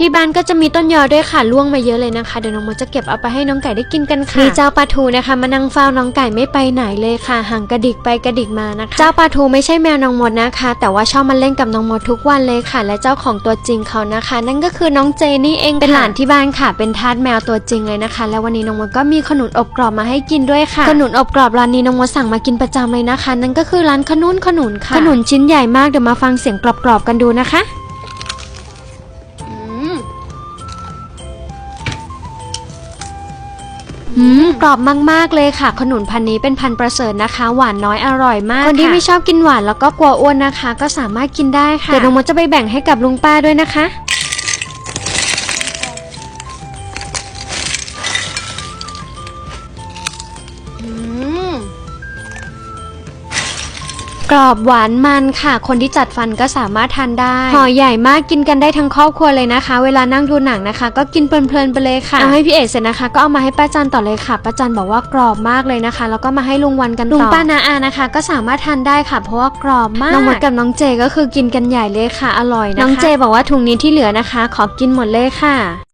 ที่บ้านก็จะมีต้นยอด้วยค่ะล่วงมาเยอะเลยนะคะ เดี๋ยวน้องมดจะเก็บเอาไปให้น้องไก่ได้กินกันค่ะมีเจ้าปลาทูนะคะ มานั่งเฝ้าน้องไก่ไม่ไปไหนเลยค่ะห่างกระดิกไปกระดิกมานะคะ เจ้าปลาทูไม่ใช่แมวน้องมดนะคะ แต่ว่าชอบมาเล่นกับน้องมดทุกวันเลยค่ะ และเจ้าของตัวจริงเขานะคะ นั่นก็คือน้องเจนี่เองเป็นหลานที่บ้านค่ะ เป็นทาสแมวตัวจริงเลยนะคะ และวันนี้น้องมดก็มีขนุนอบกรอบมาให้กินด้วยค่ะขนุนอบกรอบร้านนี้น้องมดสั่งมากินประจำเลยนะคะ นั่นก็คือร้านขนุนขนุนค่ะขนุนชิ้นใหญ่มากเดี๋ยวมาฟังเสียงกรอบๆกันดูนะคะ อืมกรอบมาก ๆ เลยค่ะ ขนุนพันธุ์นี้เป็นพันธุ์ประเสริฐนะคะ หวานน้อยอร่อยมากคนที่ไม่ชอบกินหวานแล้วก็กลัวอ้วนนะคะ ก็สามารถกินได้ค่ะเดี๋ยวน้องมดจะไปแบ่งให้กับลุงป้าด้วยนะคะอืม กรอบหวานมันค่ะ คนที่จัดฟันก็สามารถทานได้ห่อใหญ่มากกินกันได้ทั้งครอบครัวเลยนะคะ เวลานั่งดูหนังนะคะ ก็กินเพลินๆไปเลยค่ะเอาให้พี่เอกเสร็จนะคะ ก็เอามาให้ป้าจันต่อเลยค่ะป้าจันบอกว่ากรอบมากเลยนะคะ แล้วก็มาให้ลุงวันกันต่อลุงป้านาอานะคะ ก็สามารถทานได้ค่ะ เพราะว่ากรอบมากน้องมดกับน้องเจก็คือกินกันใหญ่เลยค่ะ อร่อยนะคะน้องเจบอกว่าถุงนี้ที่เหลือนะคะ ขอกินหมดเลยค่ะ